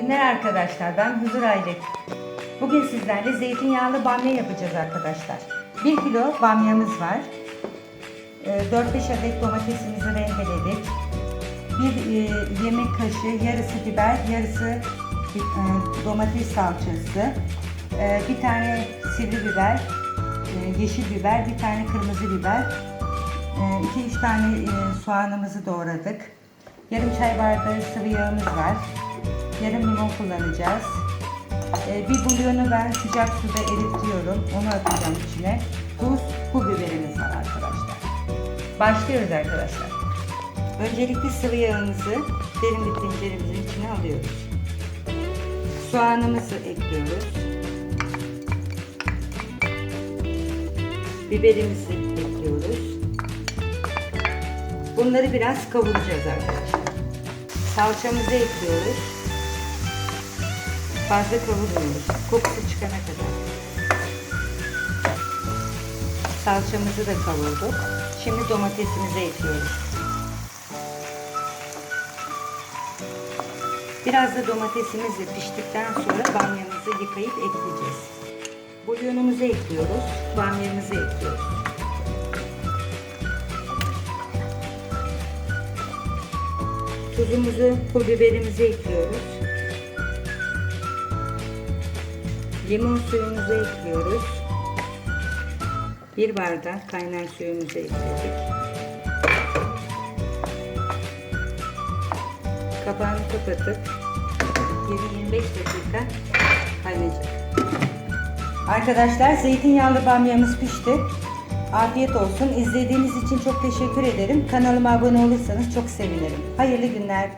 Günler arkadaşlar. Ben Huzur Aylık. Bugün sizlerle zeytinyağlı bamya yapacağız arkadaşlar. 1 kilo bamyamız var. Ee, 4-5 adet domatesimizi rendeledik. Bir e, yemek kaşığı yarısı biber, yarısı e, domates salçası. Ee, bir tane sivri biber, e, yeşil biber, bir tane kırmızı biber. 2-3 tane e, soğanımızı doğradık. Yarım çay bardağı sıvı yağımız var. Yarım limon kullanacağız. Ee, bir bulyonu ben sıcak suda eritiyorum. Onu atacağım içine. Tuz, pul biberimiz var arkadaşlar. Başlıyoruz arkadaşlar. Öncelikle sıvı yağımızı derin bir tenceremizin içine alıyoruz. Soğanımızı ekliyoruz. Biberimizi ekliyoruz. Bunları biraz kavuracağız arkadaşlar. Salçamızı ekliyoruz. Fazla kavurmuyoruz. Kokusu çıkana kadar. Salçamızı da kavurduk. Şimdi domatesimizi ekliyoruz. Biraz da domatesimiz de piştikten sonra bamyamızı yıkayıp ekleyeceğiz. Bulyonumuzu ekliyoruz. Bamyamızı ekliyoruz. Tuzumuzu, pul biberimizi ekliyoruz. Limon suyumuzu ekliyoruz. Bir bardak kaynar suyumuzu ekledik. Kapağını kapatıp 20-25 dakika kaynayacak. Arkadaşlar zeytinyağlı bamyamız pişti. Afiyet olsun. İzlediğiniz için çok teşekkür ederim. Kanalıma abone olursanız çok sevinirim. Hayırlı günler.